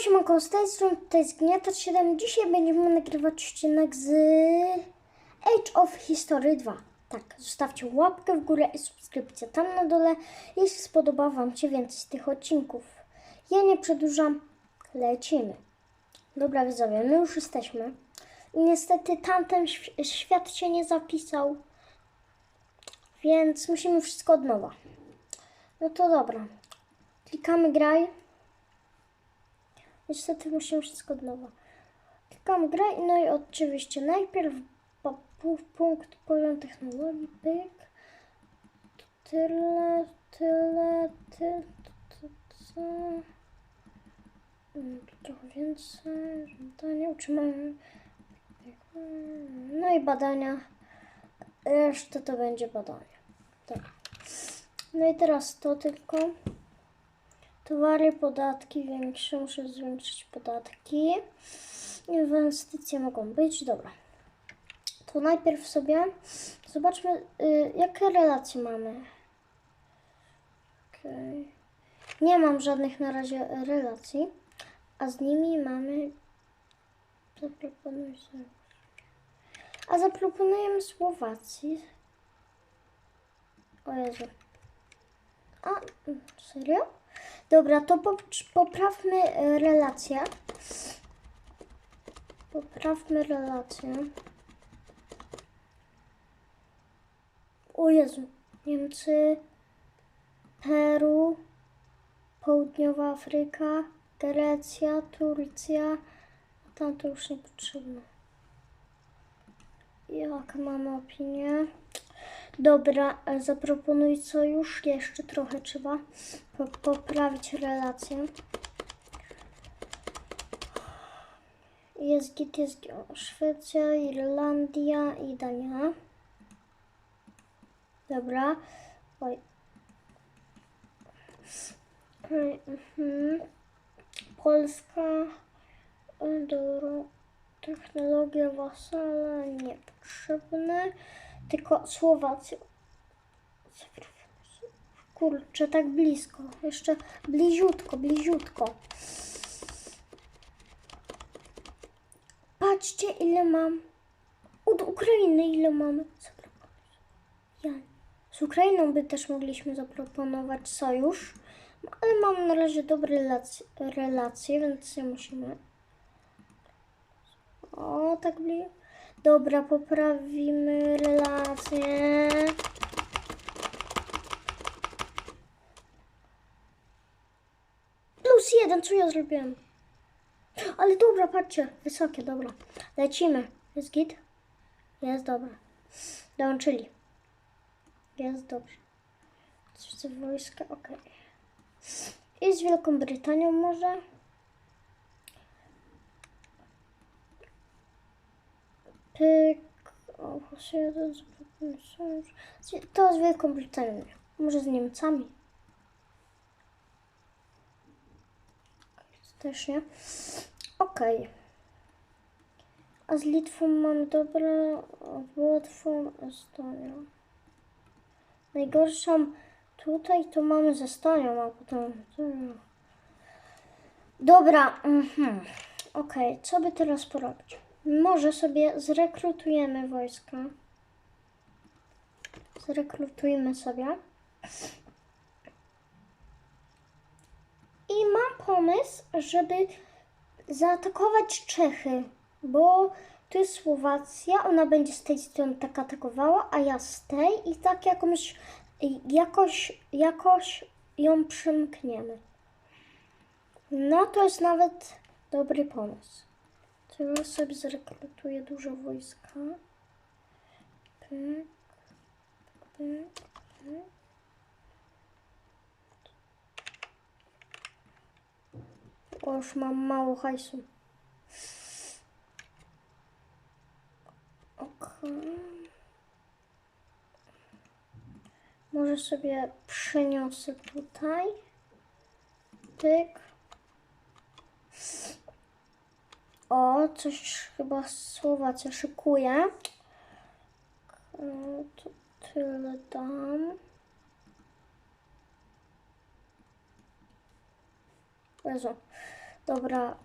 siemanko, z tej strony tutaj Zgniatacz 7. Dzisiaj będziemy nagrywać odcinek z Age of History 2. Tak, zostawcie łapkę w górę i subskrypcję tam na dole, jeśli spodoba Wam się więcej z tych odcinków. Ja nie przedłużam, lecimy. Dobra widzowie, my już jesteśmy. Niestety tamten świ- świat się nie zapisał, więc musimy wszystko od nowa. No to dobra. Klikamy graj. Niestety musimy wszystko od nowa. Klikam grę i no i oczywiście najpierw punkt poziom technologii, pyk. Tyle, tyle, tyle, co. Trochę więcej, żądania, utrzymanie. No i badania. Reszta to będzie badanie. Tak. No i teraz to tylko. Towary, podatki większe, muszę zwiększyć podatki. Inwestycje mogą być, dobra. To najpierw sobie zobaczmy, y, jakie relacje mamy. Okej. Nie mam żadnych na razie relacji, a z nimi mamy. Zaproponuj sobie. A zaproponujemy Słowacji. O Jezu. A, mm, serio? Dobra, to po, poprawmy e, relacje. Poprawmy relacje. O Jezu. Niemcy, Peru, Południowa Afryka, Grecja, Turcja. Tam to już niepotrzebne. Jak mamy opinię? Dobra, e, zaproponuj sojusz. Jeszcze trochę trzeba po poprawić relacje. Jest git, jest Szwecja, Irlandia i Dania. Dobra. Oj. Oj, mhm. Polska. E, Dobra. Technologia wasala niepotrzebne. Tylko Słowacja. Kurczę, tak blisko. Jeszcze bliziutko, bliziutko. Patrzcie, ile mam. Od Ukrainy ile mamy. Ja. Z Ukrainą by też mogliśmy zaproponować sojusz. Ale mam na razie dobre relacje, relacje więc nie musimy. O, tak blisko. Dobra, poprawimy relacje. Plus jeden, co ja zrobiłem? Ale dobra, patrzcie, wysokie, dobra. Lecimy. Jest git? Jest dobra. Dołączyli. Jest dobrze. Co wojska? Okej. I z Wielką Brytanią może? Pyk. O, jeden sojusz. To z Wielką Brytanią. Może z Niemcami. Też nie. Okej. A z Litwą mam dobre, Łotwą, Estonią. Najgorszą tutaj to mamy z Estonią, a potem... Dobra, mhm. Okej, co by teraz porobić? Może sobie zrekrutujemy wojska. Zrekrutujmy sobie. I mam pomysł, żeby zaatakować Czechy, bo tu jest Słowacja, ona będzie z tej strony tak atakowała, a ja z tej i tak jakąś, jakoś, jakoś ją przymkniemy. No to jest nawet dobry pomysł. Teraz sobie zrekrutuję dużo wojska. Pyk, pyk, pyk. O, już mam mało hajsu. Okej. Może sobie przeniosę tutaj. Pyk. O, coś chyba Słowacja szykuje. E, To tyle dam. Jezu. Dobra,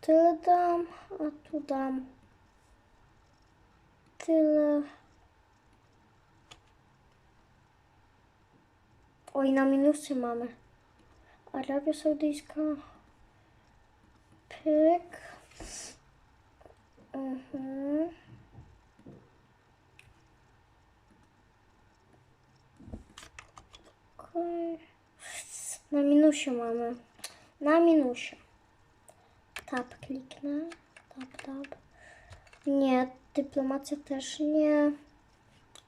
tyle dam, a tu dam tyle. Oj, na minusy mamy. Arabia Saudyjska. Pyk. Mhm. Okej. Na minusie mamy. Na minusie. Tab kliknę. Tab, tab. Nie, dyplomacja też nie.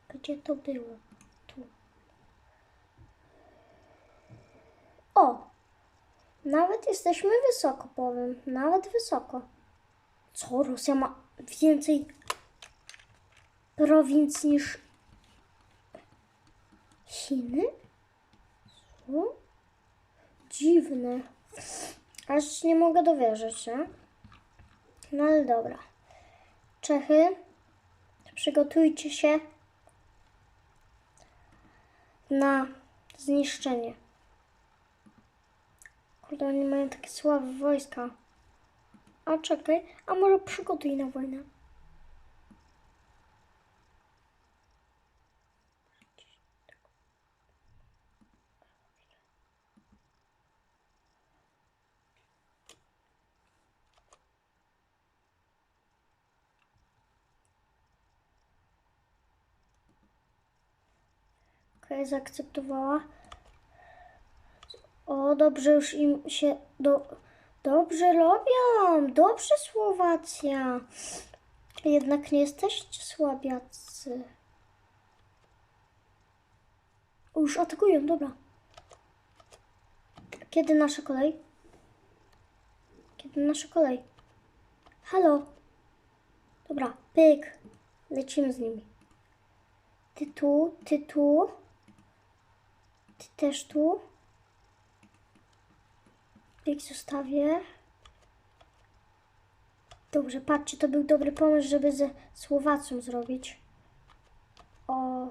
Gdzie to było? Tu. O! Nawet jesteśmy wysoko, powiem. Nawet wysoko. Co? Rosja ma więcej prowincji niż Chiny? Co? Dziwne. Aż nie mogę dowierzyć, nie? No ale dobra. Czechy, przygotujcie się na zniszczenie. Kurde, oni mają takie słabe wojska. A czekaj, a może przygotuj na wojnę. Okej, zaakceptowała. O, dobrze już im się do, dobrze robią. Dobrze Słowacja. Jednak nie jesteście słabiacy. Już atakują, dobra. Kiedy nasza kolej? Kiedy nasza kolej? Halo? Dobra, pyk. Lecimy z nimi. Ty tu, ty tu. Ty też tu. Pyk zostawię. Dobrze, patrzcie, to był dobry pomysł, żeby ze Słowacją zrobić. O,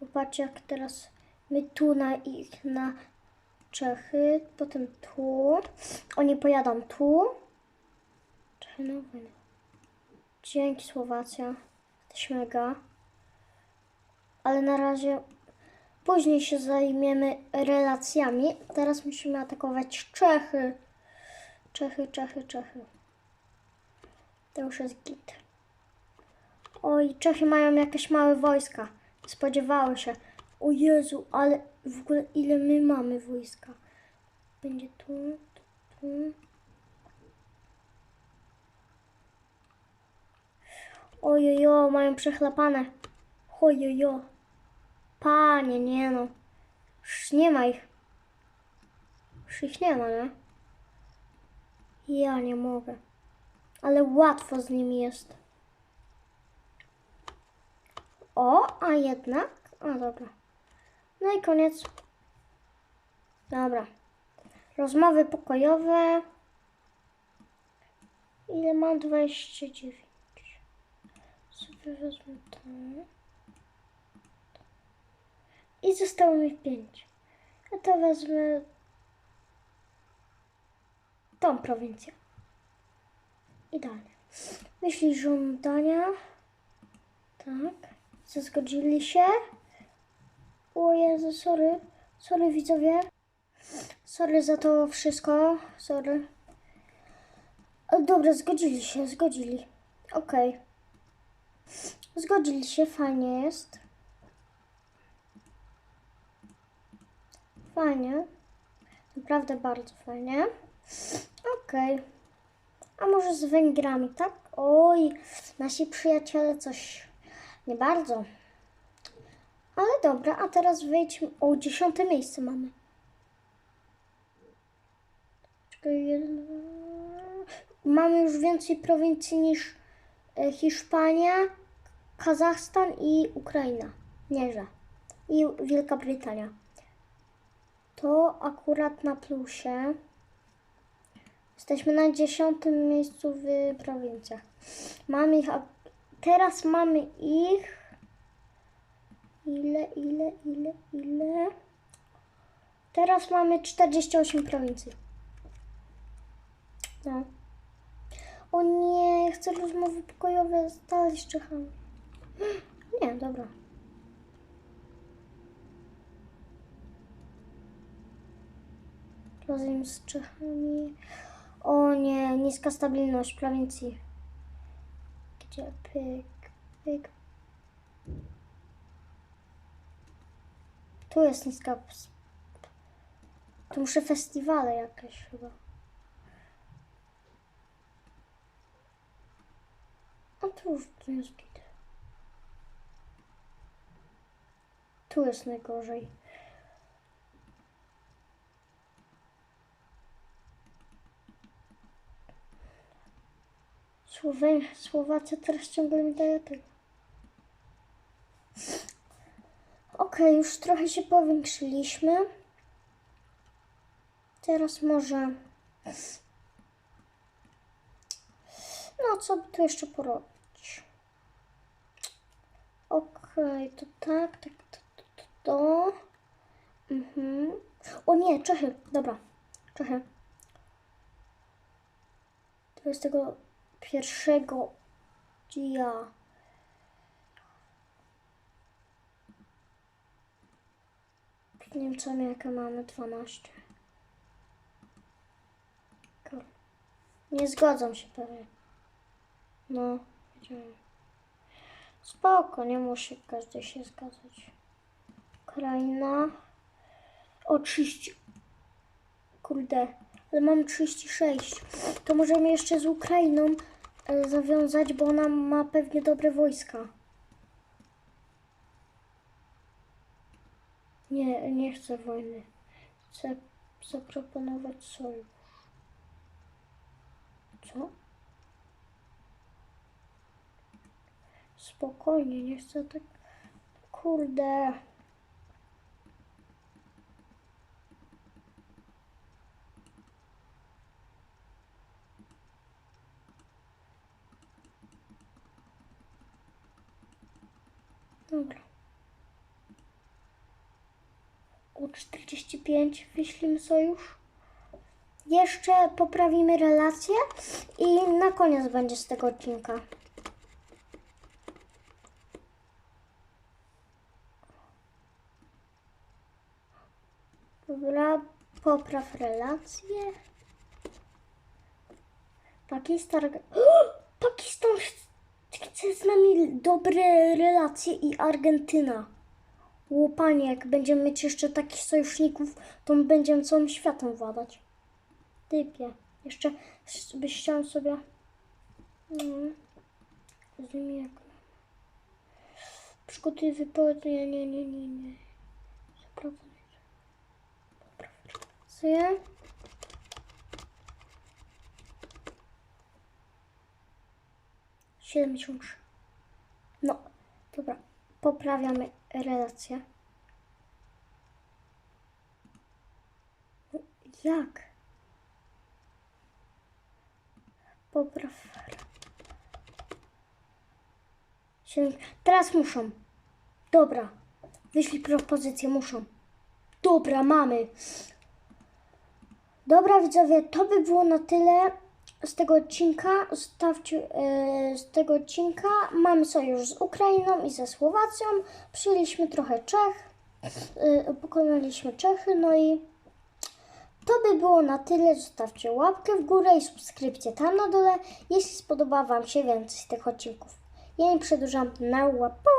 popatrzcie jak teraz my tu na ich, na Czechy, potem tu. Oni pojadą tu. Czechy wojnę. Dzięki Słowacja. Jesteś mega. Ale na razie później się zajmiemy relacjami. Teraz musimy atakować Czechy. Czechy, Czechy, Czechy. To już jest git. Oj, Czechy mają jakieś małe wojska. Spodziewały się. O Jezu, ale w ogóle ile my mamy wojska? Będzie tu, tu, tu. Ojojo, mają przechlapane. Ojojo. Panie, nie no. Już nie ma ich. Już ich nie ma, nie? Ja nie mogę. Ale łatwo z nimi jest. O, a jednak. A dobra. No i koniec. Dobra. Rozmowy pokojowe. Ile mam? 29. Sobie wezmę to. I zostało mi 5. A to wezmę tą prowincję. I dalej. Wyślij żądania. Tak. Zgodzili się. O Jezu, sorry. Sorry widzowie. Sorry za to wszystko. Sorry. Ale dobra, zgodzili się, zgodzili. Okej. Zgodzili się, fajnie jest. Fajnie. Naprawdę bardzo fajnie. Okej. A może z Węgrami, tak? Oj, nasi przyjaciele coś nie bardzo. Ale dobra, a teraz wejdźmy. O, dziesiąte miejsce mamy. Mamy już więcej prowincji niż e, Hiszpania, Kazachstan i Ukraina. Nieże. I Wielka Brytania. To akurat na plusie. Jesteśmy na dziesiątym miejscu w prowincjach. Mamy ich, teraz mamy ich. Ile, ile, ile, ile? Teraz mamy 48 prowincji. No. O nie, chcę rozmowy pokojowe dalej z Czechami. Nie, dobra. Rozumiem z Czechami. O nie, niska stabilność prowincji. Gdzie pyk, pyk. Tu jest niska. Tu muszę festiwale jakieś chyba. A tu już jest git. Tu jest najgorzej. Słowe, Słowacja teraz ciągle mi daje tego. Okej, już trochę się powiększyliśmy. Teraz może... No, co by tu jeszcze porobić? Okej, to tak, tak, to, to, to, to. Mhm. O nie, Czechy, dobra, Czechy. 21 dnia. Z jakie mamy 12. Kur- Nie zgadzam się pewnie. No, wiedziałem. Spoko, nie musi każdy się zgadzać. Ukraina. O 30. Kurde, ale mam 36. To możemy jeszcze z Ukrainą zawiązać, bo ona ma pewnie dobre wojska. Nie, nie chcę wojny. Chcę zaproponować sojusz. Co? Spokojnie, nie chcę tak. Kurde. Dobra. U 45 wyślimy sojusz. Jeszcze poprawimy relacje i na koniec będzie z tego odcinka. Dobra, popraw relacje. Pakistan chce z nami dobre relacje i Argentyna. Łopanie, jak będziemy mieć jeszcze takich sojuszników, to my będziemy całym światem władać. Typie. Jeszcze byś chciał sobie. Mm. Z nimi jak. Przygotuj wypowiedź. Nie, nie, nie, nie, nie. Zaproponuj. Co ja? Siedemdziesiąt trzy. No, dobra. Poprawiamy relacje. Jak? Popraw. Teraz muszą. Dobra. Wyślij propozycję, muszą. Dobra, mamy. Dobra, widzowie, to by było na tyle z tego odcinka. E, z tego odcinka. Mamy sojusz z Ukrainą i ze Słowacją. Przyjęliśmy trochę Czech. E, pokonaliśmy Czechy, no i to by było na tyle. Zostawcie łapkę w górę i subskrypcję tam na dole, jeśli spodoba Wam się więcej z tych odcinków. Ja nie przedłużam na łapę.